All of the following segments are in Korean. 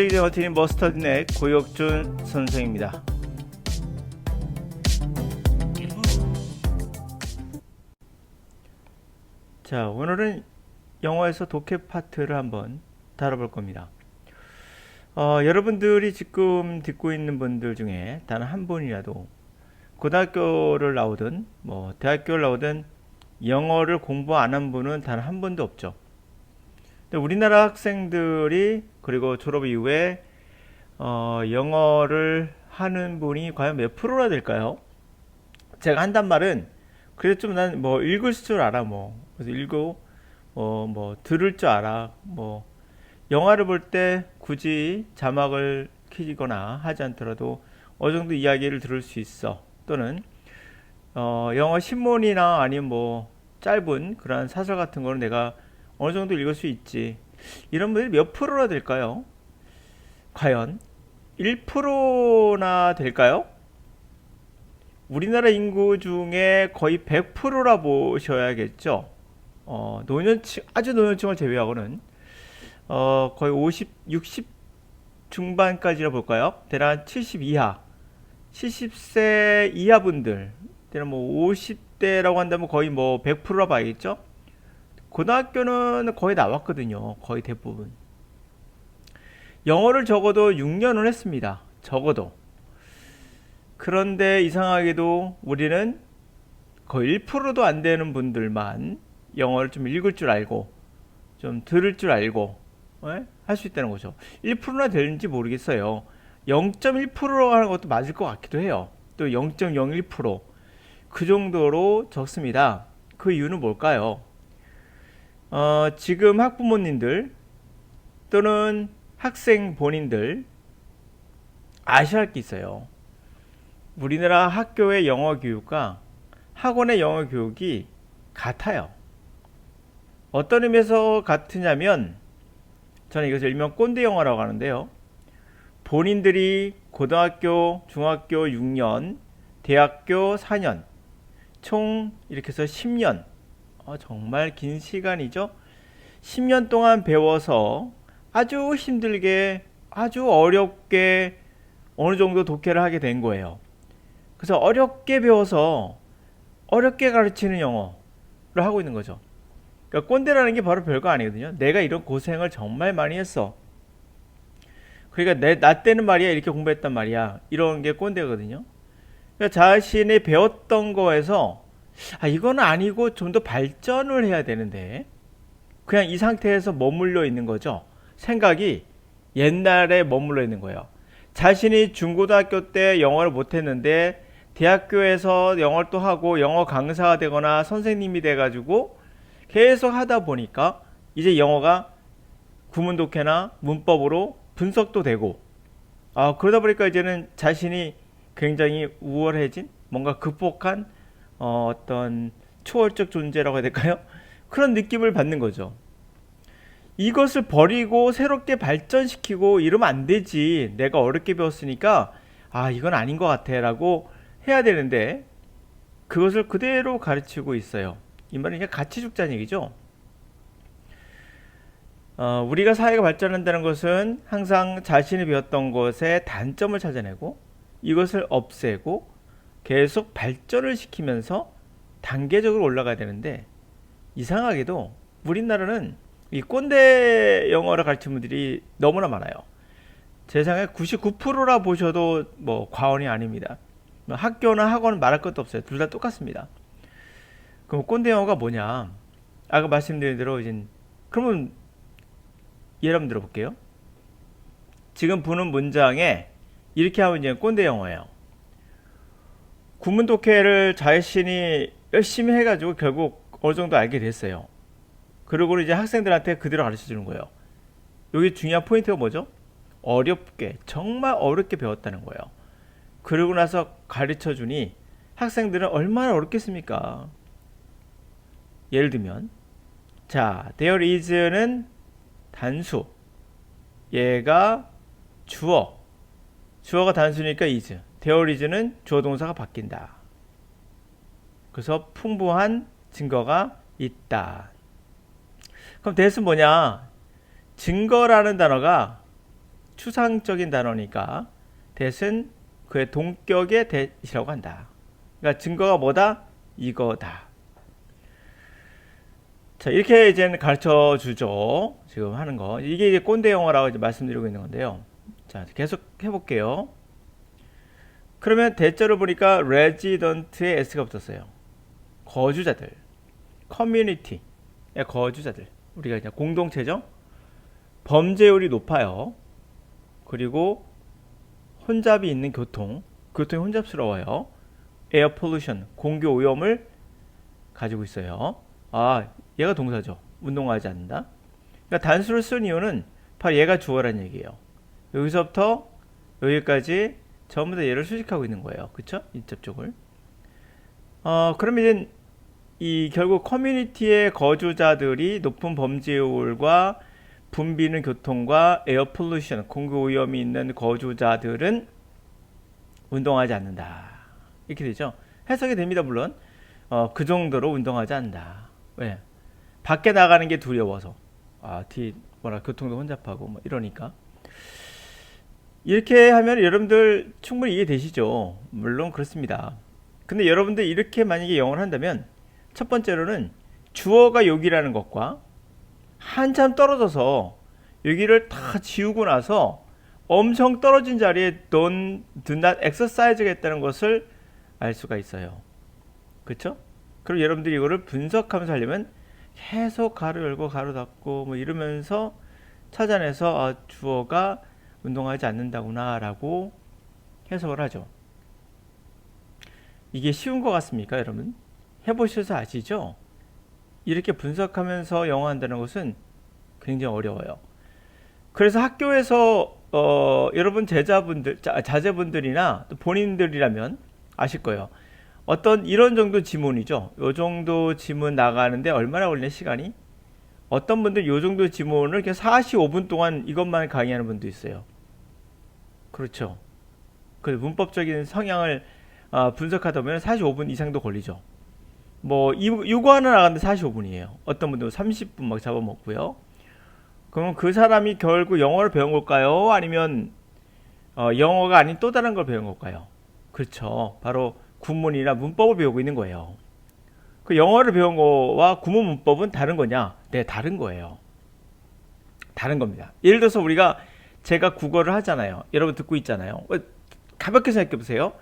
시리즈 어티인 머스터드넷 고혁준 선생입니다. 자, 오늘은 영어에서 독해 파트를 한번 다뤄볼 겁니다. 어, 여러분들이 지금 듣고 있는 분들 중에 단 한 분이라도 고등학교를 나오든 뭐 대학교를 나오든 영어를 공부 안 한 분은 단 한 분도 없죠. 근데 우리나라 학생들이 그리고 졸업 이후에 어, 영어를 하는 분이 과연 몇 프로나 될까요? 제가 한단 말은 그래도 좀난 뭐 읽을 줄 알아 뭐. 그래서 읽고 어, 뭐 들을 줄 알아. 뭐 영화를 볼 때 굳이 자막을 키거나 하지 않더라도 어느 정도 이야기를 들을 수 있어. 또는 어, 영어 신문이나 아니면 뭐 짧은 그런 사설 같은 거는 내가 어느 정도 읽을 수 있지 이런 분들이 몇 프로나 될까요? 과연 1%나 될까요? 우리나라 인구 중에 거의 100%라 보셔야겠죠. 어, 노년층, 아주 노년층을 제외하고는, 어, 거의 50, 60 중반까지라 볼까요? 대략 70 이하, 70세 이하 분들, 대략 뭐 50대라고 한다면 거의 뭐 100%라 봐야겠죠? 고등학교는 거의 나왔거든요. 거의 대부분. 영어를 적어도 6년을 했습니다. 적어도. 그런데 이상하게도 우리는 거의 1%도 안 되는 분들만 영어를 좀 읽을 줄 알고 좀 들을 줄 알고 예? 할수 있다는 거죠. 1%나 되는지 모르겠어요. 0.1%로 하는 것도 맞을 것 같기도 해요. 또 0.01%그 정도로 적습니다. 그 이유는 뭘까요? 어, 지금 학부모님들 또는 학생 본인들 아셔야 할 게 있어요. 우리나라 학교의 영어 교육과 학원의 영어 교육이 같아요. 어떤 의미에서 같으냐면 저는 이것을 일명 꼰대 영어라고 하는데요. 본인들이 고등학교, 중학교 6년, 대학교 4년, 총 이렇게 해서 10년, 어, 정말 긴 시간이죠. 10년 동안 배워서 아주 힘들게, 아주 어렵게 어느 정도 독해를 하게 된 거예요. 그래서 어렵게 배워서 어렵게 가르치는 영어를 하고 있는 거죠. 그러니까 꼰대라는 게 바로 별거 아니거든요. 내가 이런 고생을 정말 많이 했어. 그러니까 내, 나 때는 말이야 이렇게 공부했단 말이야. 이런 게 꼰대거든요. 그러니까 자신이 배웠던 거에서 아 이거는 아니고 좀 더 발전을 해야 되는데 그냥 이 상태에서 머물러 있는 거죠. 생각이 옛날에 머물러 있는 거예요. 자신이 중고등학교 때 영어를 못했는데 대학교에서 영어를 또 하고 영어 강사가 되거나 선생님이 돼가지고 계속 하다 보니까 이제 영어가 구문 독해나 문법으로 분석도 되고 아 그러다 보니까 이제는 자신이 굉장히 우월해진 뭔가 극복한 어, 어떤 초월적 존재라고 해야 될까요? 그런 느낌을 받는 거죠. 이것을 버리고 새롭게 발전시키고 이러면 안 되지. 내가 어렵게 배웠으니까 아 이건 아닌 것 같아 라고 해야 되는데 그것을 그대로 가르치고 있어요. 이 말은 그냥 같이 죽자는 얘기죠. 어, 우리가 사회가 발전한다는 것은 항상 자신이 배웠던 것의 단점을 찾아내고 이것을 없애고 계속 발전을 시키면서 단계적으로 올라가야 되는데 이상하게도 우리나라는 이 꼰대 영어를 가르치는 분들이 너무나 많아요. 세상에 99%라 보셔도 뭐 과언이 아닙니다. 뭐 학교나 학원은 말할 것도 없어요. 둘 다 똑같습니다. 그럼 꼰대 영어가 뭐냐? 아까 말씀드린 대로 이제 그러면 예를 한번 들어볼게요. 지금 보는 문장에 이렇게 하면 이제 꼰대 영어예요. 구문 독해를 자신이 열심히 해가지고 결국 어느 정도 알게 됐어요. 그리고 이제 학생들한테 그대로 가르쳐 주는 거예요. 여기 중요한 포인트가 뭐죠? 어렵게, 정말 어렵게 배웠다는 거예요. 그러고 나서 가르쳐 주니 학생들은 얼마나 어렵겠습니까? 예를 들면, 자, there is는 단수, 얘가 주어, 주어가 단수니까 is, is는 주어 동사가 바뀐다. 그래서 풍부한 증거가 있다. 그럼 대수 뭐냐? 증거라는 단어가 추상적인 단어니까 that은 그의 동격의 that이라고 한다. 그러니까 증거가 뭐다? 이거다. 자, 이렇게 이제는 가르쳐 주죠. 지금 하는 거. 이게 이제 꼰대 영어라고 이제 말씀드리고 있는 건데요. 자, 계속 해볼게요. 그러면 대절을 보니까 resident의 s가 붙었어요. 거주자들, 커뮤니티의 거주자들. 우리가 이제 공동체죠. 범죄율이 높아요. 그리고 혼잡이 있는 교통, 교통이 혼잡스러워요. 에어 폴루션, 공기 오염을 가지고 있어요. 아, 얘가 동사죠. 운동하지 않는다. 그러니까 단수를 쓴 이유는 바로 얘가 주어란 얘기예요. 여기서부터 여기까지 전부 다 얘를 수식하고 있는 거예요. 그쵸? 인접 쪽을. 어, 그러면 이제 이 결국 커뮤니티의 거주자들이 높은 범죄율과 붐비는 교통과 에어 폴루션, 공기 오염이 있는 거주자들은 운동하지 않는다. 이렇게 되죠. 해석이 됩니다, 물론. 어, 그 정도로 운동하지 않는다. 왜? 밖에 나가는 게 두려워서. 아, 뒤, 뭐라, 교통도 혼잡하고, 뭐, 이러니까. 이렇게 하면 여러분들 충분히 이해되시죠? 물론 그렇습니다. 근데 여러분들 이렇게 만약에 영어를 한다면, 첫 번째로는 주어가 여기라는 것과 한참 떨어져서 여기를 다 지우고 나서 엄청 떨어진 자리에 not exercise가 있다는 것을 알 수가 있어요. 그렇죠? 그럼 여러분들이 이거를 분석하면서 하려면 계속 가로 열고 가로 닫고 뭐 이러면서 찾아내서 아, 주어가 운동하지 않는다구나라고 해석을 하죠. 이게 쉬운 것 같습니까, 여러분? 해보셔서 아시죠? 이렇게 분석하면서 영어 한다는 것은 굉장히 어려워요. 그래서 학교에서 어, 여러분 제자분들, 자, 자제분들이나 또 본인들이라면 아실 거예요. 어떤 이런 정도 지문이죠. 요 정도 지문 나가는데 얼마나 걸리냐 시간이? 어떤 분들 요 정도 지문을 이렇게 45분 동안 이것만 강의하는 분도 있어요. 그렇죠. 그 문법적인 성향을 아, 분석하다 보면 45분 이상도 걸리죠. 뭐 이- 이거 하나 나가는데 45분이에요. 어떤 분들은 30분 막 잡아먹고요. 그러면 그 사람이 결국 영어를 배운 걸까요? 아니면 어, 영어가 아닌 또 다른 걸 배운 걸까요? 그렇죠. 바로 구문이나 문법을 배우고 있는 거예요. 그 영어를 배운 거와 구문 문법은 다른 거냐? 네, 다른 거예요. 다른 겁니다. 예를 들어서 우리가 제가 국어를 하잖아요. 여러분 듣고 있잖아요. 어, 가볍게 생각해 보세요.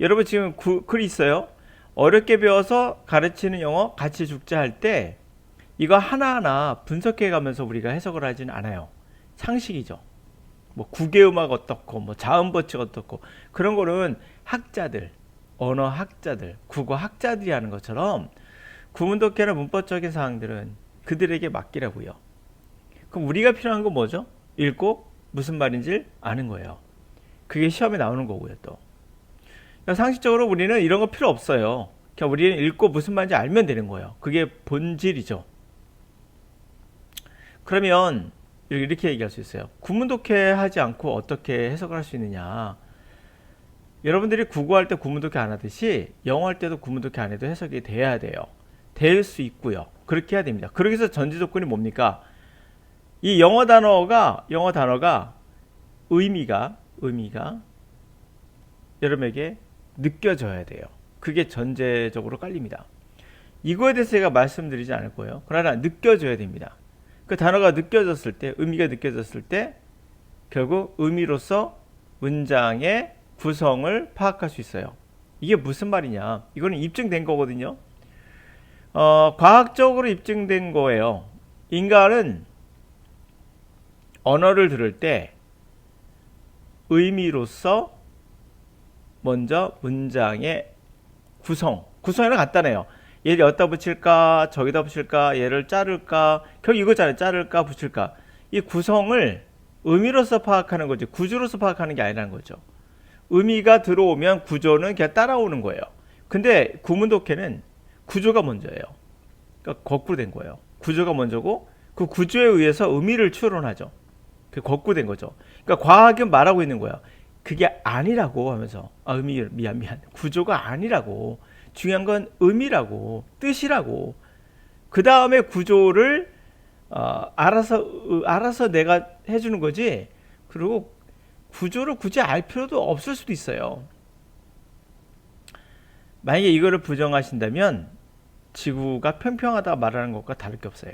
여러분 지금 구, 글 있어요. 어렵게 배워서 가르치는 영어 같이 죽자 할 때 이거 하나하나 분석해 가면서 우리가 해석을 하지는 않아요. 상식이죠. 뭐 국외음악 어떻고 뭐 자음 법칙 어떻고 그런 거는 학자들, 언어 학자들, 국어 학자들이 하는 것처럼 구문 독해나 문법적인 사항들은 그들에게 맡기라고요. 그럼 우리가 필요한 건 뭐죠? 읽고 무슨 말인지 아는 거예요. 그게 시험에 나오는 거고요, 또. 상식적으로 우리는 이런 거 필요 없어요. 그냥 우리는 읽고 무슨 말인지 알면 되는 거예요. 그게 본질이죠. 그러면 이렇게 얘기할 수 있어요. 구문 독해 하지 않고 어떻게 해석을 할 수 있느냐? 여러분들이 국어할 때 구문 독해 안 하듯이 영어할 때도 구문 독해 안 해도 해석이 돼야 돼요. 될 수 있고요. 그렇게 해야 됩니다. 그러기 위해서 전제 조건이 뭡니까? 이 영어 단어가 영어 단어가 의미가 의미가 여러분에게 느껴져야 돼요. 그게 전제적으로 깔립니다. 이거에 대해서 제가 말씀드리지 않을 거예요. 그러나 느껴져야 됩니다. 그 단어가 느껴졌을 때, 의미가 느껴졌을 때, 결국 의미로서 문장의 구성을 파악할 수 있어요. 이게 무슨 말이냐? 이거는 입증된 거거든요. 어, 과학적으로 입증된 거예요. 인간은 언어를 들을 때 의미로서 먼저 문장의 구성, 구성에는 간단해요. 얘를 여기다 붙일까, 저기다 붙일까, 얘를 자를까, 결국 이거잖아요. 자를까, 붙일까. 이 구성을 의미로서 파악하는 거지, 구조로서 파악하는 게 아니라는 거죠. 의미가 들어오면 구조는 그냥 따라오는 거예요. 근데 구문 독해는 구조가 먼저예요. 그러니까 거꾸로 된 거예요. 구조가 먼저고 그 구조에 의해서 의미를 추론하죠. 그 거꾸로 된 거죠. 그러니까 과학은 말하고 있는 거야. 그게 아니라고 하면서 아 의미 미안 미안 구조가 아니라고 중요한 건 의미라고 뜻이라고 그 다음에 구조를 어, 알아서 으, 알아서 내가 해주는 거지 그리고 구조를 굳이 알 필요도 없을 수도 있어요. 만약에 이거를 부정하신다면 지구가 평평하다 말하는 것과 다를 게 없어요.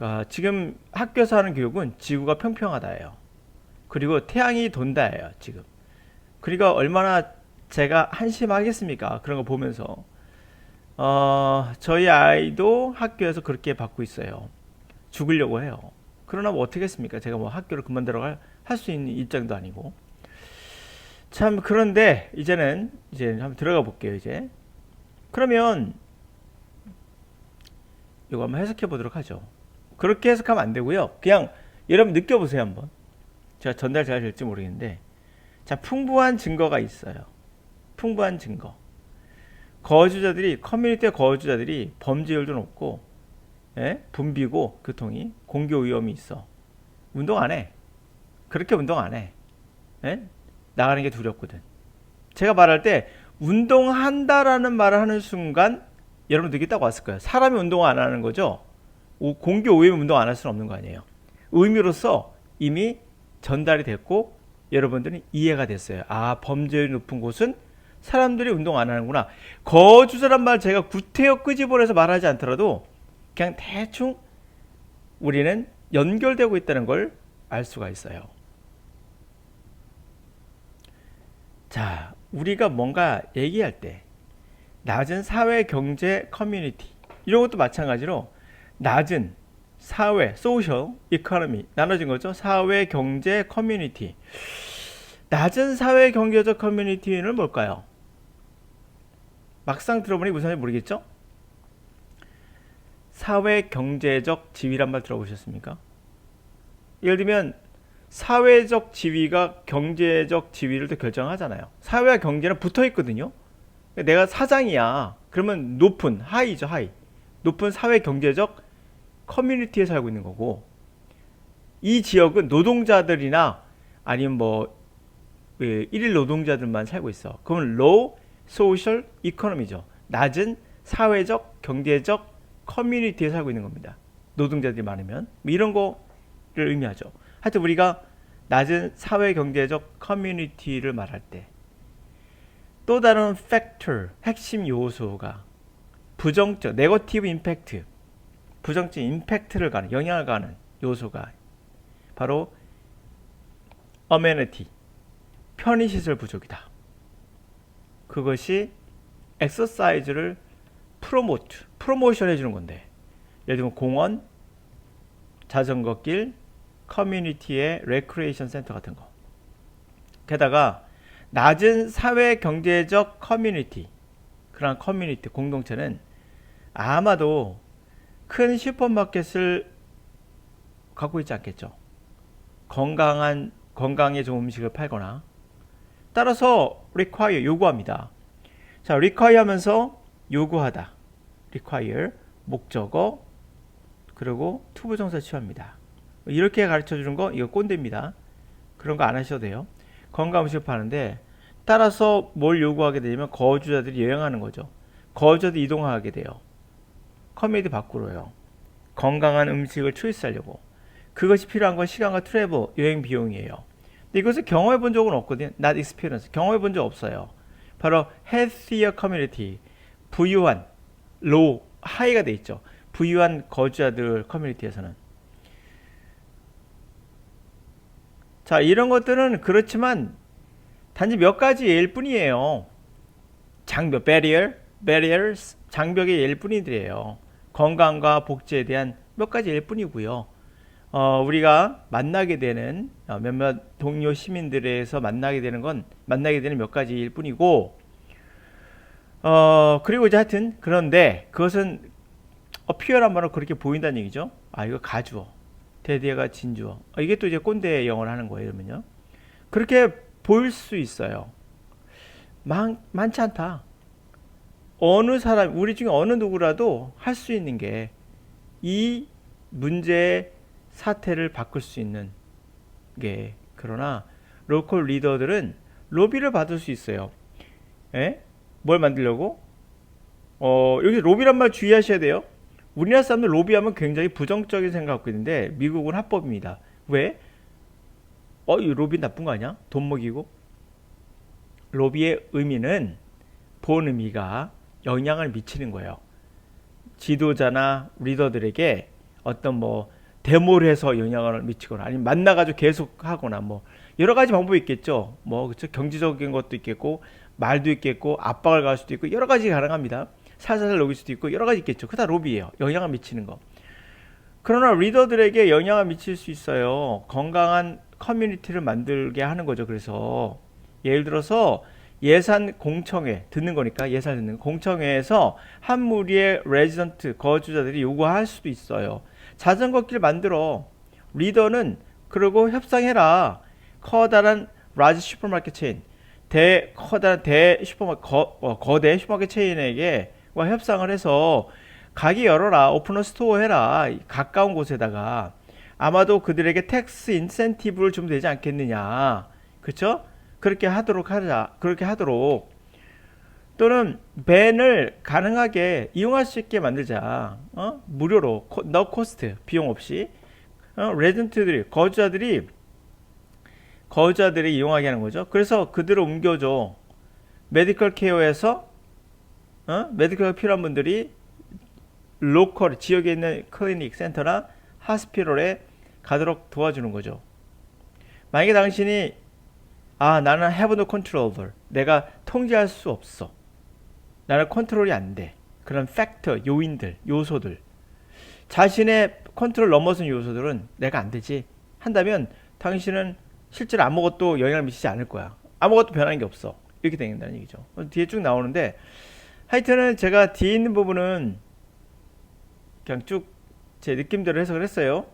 그러니까 지금 학교에서 하는 교육은 지구가 평평하다예요. 그리고 태양이 돈다예요, 지금. 그러니까 얼마나 제가 한심하겠습니까? 그런 거 보면서. 어, 저희 아이도 학교에서 그렇게 받고 있어요. 죽으려고 해요. 그러나 뭐 어떻게 했습니까? 제가 뭐 학교를 그만 들어갈 할 수 있는 입장도 아니고. 참 그런데 이제는 이제 한번 들어가 볼게요, 이제. 그러면 이거 한번 해석해 보도록 하죠. 그렇게 해석하면 안 되고요. 그냥 여러분 느껴보세요, 한번. 제가 전달 잘 될지 모르겠는데. 자, 풍부한 증거가 있어요. 풍부한 증거. 거주자들이, 커뮤니티의 거주자들이 범죄율도 높고, 예? 붐비고, 교통이, 공교 위험이 있어. 운동 안 해. 그렇게 운동 안 해. 예? 나가는 게 두렵거든. 제가 말할 때, 운동한다라는 말을 하는 순간, 여러분 딱 왔을 거예요. 사람이 운동 안 하는 거죠? 오- 공교 오염 운동 안 할 수는 없는 거 아니에요. 의미로서 이미 전달이 됐고 여러분들은 이해가 됐어요. 아 범죄율이 높은 곳은 사람들이 운동 안 하는구나. 거주자란 말 제가 구태여 끄집어내서 말하지 않더라도 그냥 대충 우리는 연결되고 있다는 걸 알 수가 있어요. 자, 우리가 뭔가 얘기할 때 낮은 사회, 경제, 커뮤니티 이런 것도 마찬가지로 낮은 사회, 소셜, 이코노미 나눠진 거죠. 사회, 경제, 커뮤니티. 낮은 사회, 경제적 커뮤니티는 뭘까요? 막상 들어보니 무슨 말인지 모르겠죠? 사회, 경제적 지위란 말 들어보셨습니까? 예를 들면 사회적 지위가 경제적 지위를 또 결정하잖아요. 사회와 경제는 붙어 있거든요. 내가 사장이야. 그러면 높은 하이죠, 하이. 높은 사회 경제적 커뮤니티에 살고 있는 거고 이 지역은 노동자들이나 아니면 뭐 예, 일일 노동자들만 살고 있어. 그러면 low social economy죠. 낮은 사회적 경제적 커뮤니티에 살고 있는 겁니다. 노동자들이 많으면 뭐 이런 거를 의미하죠. 하여튼 우리가 낮은 사회 경제적 커뮤니티를 말할 때 또 다른 factor 핵심 요소가 부정적 네거티브 임팩트 부정적 임팩트를 가는 영향을 가는 요소가 바로 어메니티 편의시설 부족이다. 그것이 엑서사이즈를 프로모트 프로모션 해주는 건데 예를 들면 공원 자전거 길 커뮤니티의 레크레이션 센터 같은 거 게다가 낮은 사회 경제적 커뮤니티 그런 커뮤니티 공동체는 아마도 큰 슈퍼마켓을 갖고 있지 않겠죠. 건강한 건강에 좋은 음식을 팔거나 따라서 require 요구합니다. 자, require 하면서 요구하다. require 목적어 그리고 투부 정사 취합니다. 이렇게 가르쳐 주는 거 이거 꼰대입니다. 그런 거 안 하셔도 돼요. 건강 음식을 파는데 따라서 뭘 요구하게 되냐면 거주자들이 여행하는 거죠. 거주자들이 이동하게 돼요. 커뮤니티 밖으로요. 건강한 음식을 초이스하려고. 그것이 필요한 건 시간과 트래블, 여행 비용이에요. 근데 이것을 경험해 본 적은 없거든요. not experience. 경험해 본 적 없어요. 바로 healthier community. 부유한, low, high가 돼 있죠. 부유한 거주자들 커뮤니티에서는. 자, 이런 것들은 그렇지만 단지 몇 가지 예일 뿐이에요. 장벽, barrier, barriers, 장벽의 예일 뿐이들이에요. 건강과 복지에 대한 몇 가지 예일 뿐이고요. 어, 우리가 만나게 되는 어, 몇몇 동료 시민들에서 만나게 되는 건 만나게 되는 몇 가지일 뿐이고, 어, 그리고 이제 하여튼 그런데 그것은 어 피어란 말로 그렇게 보인다는 얘기죠. 아, 이거 가주어. 대대가 진주어. 어, 이게 또 이제 꼰대 영어를 하는 거예요, 이러면요. 그렇게 보일 수 있어요. 많, 많지 않다. 어느 사람, 우리 중에 어느 누구라도 할 수 있는 게 이 문제의 사태를 바꿀 수 있는 게 그러나 로컬 리더들은 로비를 받을 수 있어요. 에? 뭘 만들려고? 어, 여기 로비란 말 주의하셔야 돼요. 우리나라 사람들 로비하면 굉장히 부정적인 생각 갖고 있는데 미국은 합법입니다. 왜? 어, 이 로비 나쁜 거 아니야? 돈 먹이고. 로비의 의미는 본 의미가 영향을 미치는 거예요. 지도자나 리더들에게 어떤 뭐 데모를 해서 영향을 미치거나 아니면 만나가지고 계속 하거나 뭐 여러 가지 방법이 있겠죠. 뭐 그쵸 경제적인 것도 있겠고 말도 있겠고 압박을 가할 수도 있고 여러 가지 가능합니다. 살살 녹일 수도 있고 여러 가지 있겠죠. 그다 로비예요. 영향을 미치는 거. 그러나 리더들에게 영향을 미칠 수 있어요. 건강한 커뮤니티를 만들게 하는 거죠. 그래서 예를 들어서 예산 공청회 듣는 거니까 예산 듣는 거. 공청회에서 한 무리의 레지던트 거주자들이 요구할 수도 있어요. 자전거 길 만들어. 리더는 그러고 협상해라. 커다란 라지 슈퍼마켓 체인. 대 커다란 대 슈퍼마켓 거, 어, 거대 슈퍼마켓 체인에게 와 협상을 해서 가게 열어라. 오픈런 스토어 해라. 가까운 곳에다가. 아마도 그들에게 텍스 인센티브를 주면 되지 않겠느냐. 그쵸 그렇게 하도록 하자 그렇게 하도록 또는 밴을 가능하게 이용할 수 있게 만들자 어? 무료로 코, 너 코스트 비용 없이 어? 레전트들이 거주자들이 거주자들이 이용하게 하는 거죠 그래서 그들을 옮겨줘 메디컬 케어에서 어? 메디컬 필요한 분들이 로컬 지역에 있는 클리닉 센터나 하스피럴에 가도록 도와주는 거죠. 만약에 당신이 아 나는 have no control over 내가 통제할 수 없어 나는 컨트롤이 안 돼. 그런 팩터 요인들 요소들 자신의 컨트롤 넘어선 요소들은 내가 안 되지 한다면 당신은 실제로 아무것도 영향을 미치지 않을 거야. 아무것도 변하는 게 없어. 이렇게 된다는 얘기죠. 뒤에 쭉 나오는데 하여튼은 제가 뒤에 있는 부분은 그냥 쭉 제 느낌대로 해석을 했어요.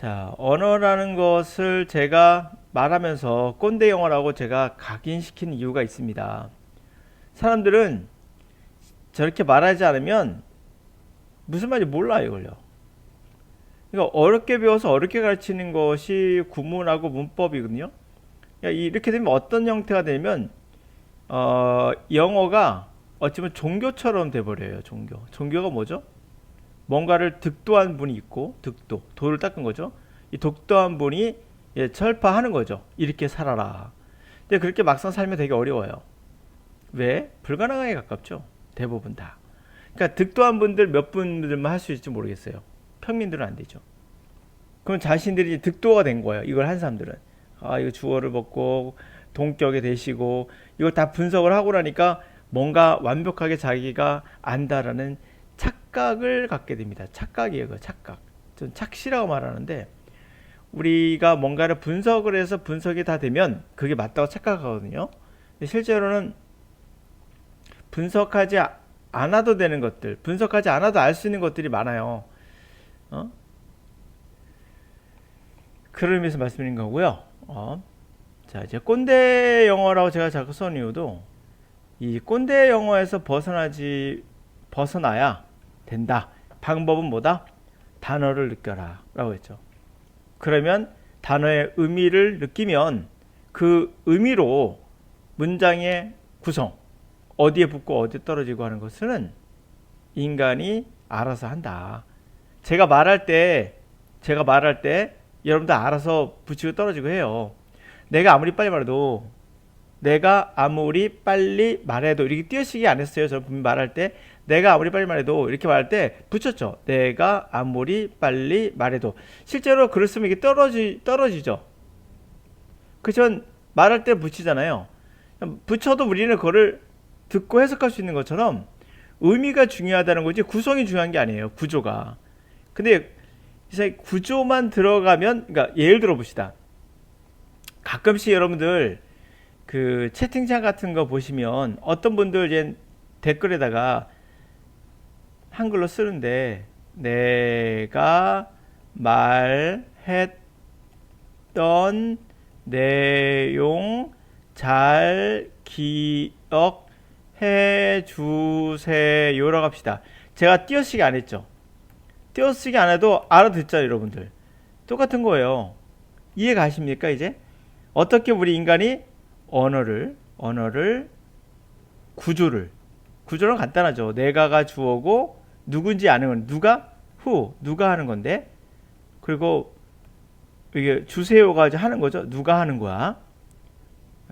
자, 언어라는 것을 제가 말하면서 꼰대 영어라고 제가 각인시킨 이유가 있습니다. 사람들은 저렇게 말하지 않으면 무슨 말인지 몰라요, 이걸요. 그러니까 어렵게 배워서 어렵게 가르치는 것이 구문하고 문법이거든요. 그러니까 이렇게 되면 어떤 형태가 되면 어, 영어가 어찌 보면 종교처럼 돼버려요. 종교. 종교가 뭐죠? 뭔가를 득도한 분이 있고 득도 도를 닦은 거죠. 이 독도한 분이 예, 철파하는 거죠. 이렇게 살아라. 근데 그렇게 막상 살면 되게 어려워요. 왜? 불가능하게 가깝죠. 대부분 다. 그러니까 득도한 분들 몇 분들만 할 수 있을지 모르겠어요. 평민들은 안 되죠. 그럼 자신들이 득도가 된 거예요. 이걸 한 사람들은. 아, 이거 주어를 먹고 동격에 대시고 이걸 다 분석을 하고 나니까 뭔가 완벽하게 자기가 안다라는 착각을 갖게 됩니다. 착각이에요, 그 착각. 전 착시라고 말하는데 우리가 뭔가를 분석을 해서 분석이 다 되면 그게 맞다고 착각하거든요. 실제로는 분석하지 않아도 되는 것들, 분석하지 않아도 알 수 있는 것들이 많아요. 어? 그런 의미에서 말씀드린 거고요. 어. 자, 이제 꼰대 영어라고 제가 자꾸 써 이유도 이 꼰대 영어에서 벗어나지 벗어나야 된다. 방법은 뭐다? 단어를 느껴라. 라고 했죠. 그러면 단어의 의미를 느끼면 그 의미로 문장의 구성, 어디에 붙고 어디에 떨어지고 하는 것은 인간이 알아서 한다. 제가 말할 때, 제가 말할 때 여러분들 알아서 붙이고 떨어지고 해요. 내가 아무리 빨리 말해도 내가 아무리 빨리 말해도 이렇게 띄어쓰기 안 했어요. 저는 분명 말할 때 내가 아무리 빨리 말해도 이렇게 말할 때 붙였죠. 내가 아무리 빨리 말해도 실제로 글을 쓰면 이게 떨어지 떨어지죠. 그전 말할 때 붙이잖아요. 붙여도 우리는 그거를 듣고 해석할 수 있는 것처럼 의미가 중요하다는 거지 구성이 중요한 게 아니에요. 구조가. 근데 이제 구조만 들어가면 그러니까 예를 들어 봅시다. 가끔씩 여러분들 그 채팅창 같은 거 보시면 어떤 분들 이제 댓글에다가 한글로 쓰는데 내가 말했던 내용 잘 기억해 주세요라고 합시다. 제가 띄어쓰기 안 했죠. 띄어쓰기 안 해도 알아듣죠, 여러분들. 똑같은 거예요. 이해 가십니까, 이제? 어떻게 우리 인간이 언어를 언어를 구조를 구조는 간단하죠. 내가가 주어고 누군지 아는 건 누가 who 누가 하는 건데 그리고 이게 주세요가 하는 거죠. 누가 하는 거야?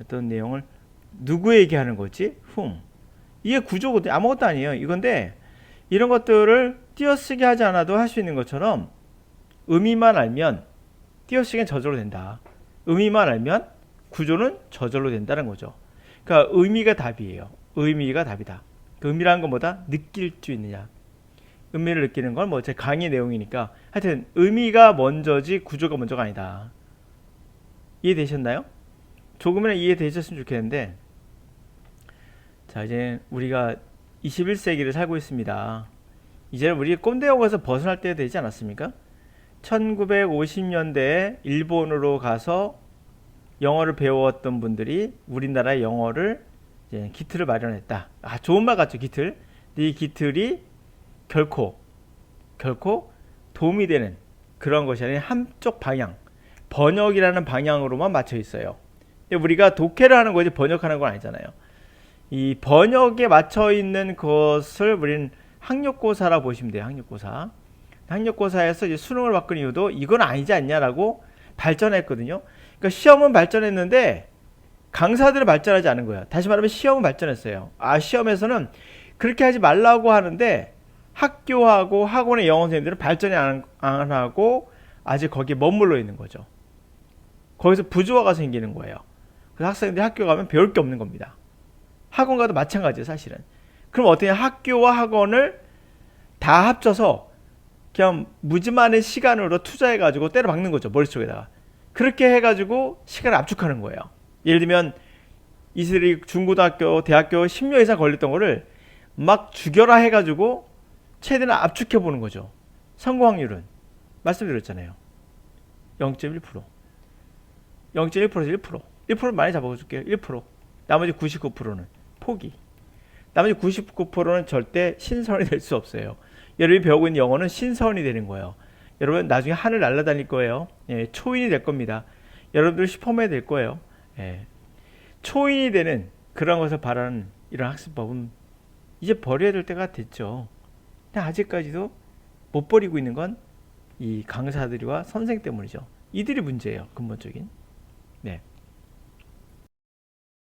어떤 내용을 누구에게 하는 거지? whom. 이게 구조거든요. 아무것도 아니에요. 이건데 이런 것들을 띄어쓰기 하지 않아도 할 수 있는 것처럼 의미만 알면 띄어쓰기는 저절로 된다. 의미만 알면 구조는 저절로 된다는 거죠. 그러니까 의미가 답이에요. 의미가 답이다. 그 의미라는 건 뭐다? 느낄 수 있느냐. 의미를 느끼는 건 뭐 제 강의 내용이니까 하여튼 의미가 먼저지 구조가 먼저가 아니다. 이해되셨나요? 조금이나 이해되셨으면 좋겠는데 자 이제 우리가 21세기를 살고 있습니다. 이제는 우리 꼰대역에서 벗어날 때가 되지 않았습니까? 1950년대에 일본으로 가서 영어를 배웠던 분들이 우리나라의 영어를 기틀을 마련했다. 아 좋은 말 같죠 기틀. 이 기틀이 결코 결코 도움이 되는 그런 것이 아닌 한쪽 방향 번역이라는 방향으로만 맞춰 있어요. 우리가 독해를 하는 거지 번역하는 건 아니잖아요. 이 번역에 맞춰 있는 것을 우리는 학력고사라 보시면 돼요. 학력고사. 학력고사에서 이제 수능을 바꾼 이유도 이건 아니지 않냐라고 발전했거든요. 그러니까 시험은 발전했는데 강사들은 발전하지 않은 거예요. 다시 말하면 시험은 발전했어요. 아 시험에서는 그렇게 하지 말라고 하는데 학교하고 학원의 영어 선생님들은 발전이 안, 안 하고 아직 거기에 머물러 있는 거죠. 거기서 부조화가 생기는 거예요. 그래서 학생들이 학교 가면 배울 게 없는 겁니다. 학원 가도 마찬가지예요, 사실은. 그럼 어떻게 학교와 학원을 다 합쳐서 그냥 무지만의 시간으로 투자해가지고 때려 박는 거죠, 머릿속에다가. 그렇게 해가지고 시간을 압축하는 거예요. 예를 들면 이슬이 중고등학교, 대학교 10년 이상 걸렸던 거를 막 죽여라 해가지고 최대한 압축해 보는 거죠. 성공 확률은 말씀드렸잖아요. 0.1%. 0.1%에서 1%. 1% 많이 잡아줄게요. 1%. 나머지 99%는 포기. 나머지 99%는 절대 신선이 될 수 없어요. 여러분이 배우고 있는 영어는 신선이 되는 거예요. 여러분 나중에 하늘 날아다닐 거예요. 예, 초인이 될 겁니다. 여러분들 슈퍼맨이 될 거예요. 예. 초인이 되는 그런 것을 바라는 이런 학습법은 이제 버려야 될 때가 됐죠. 아직까지도 못 버리고 있는 건 이 강사들과 선생 때문이죠. 이들이 문제예요. 근본적인. 네.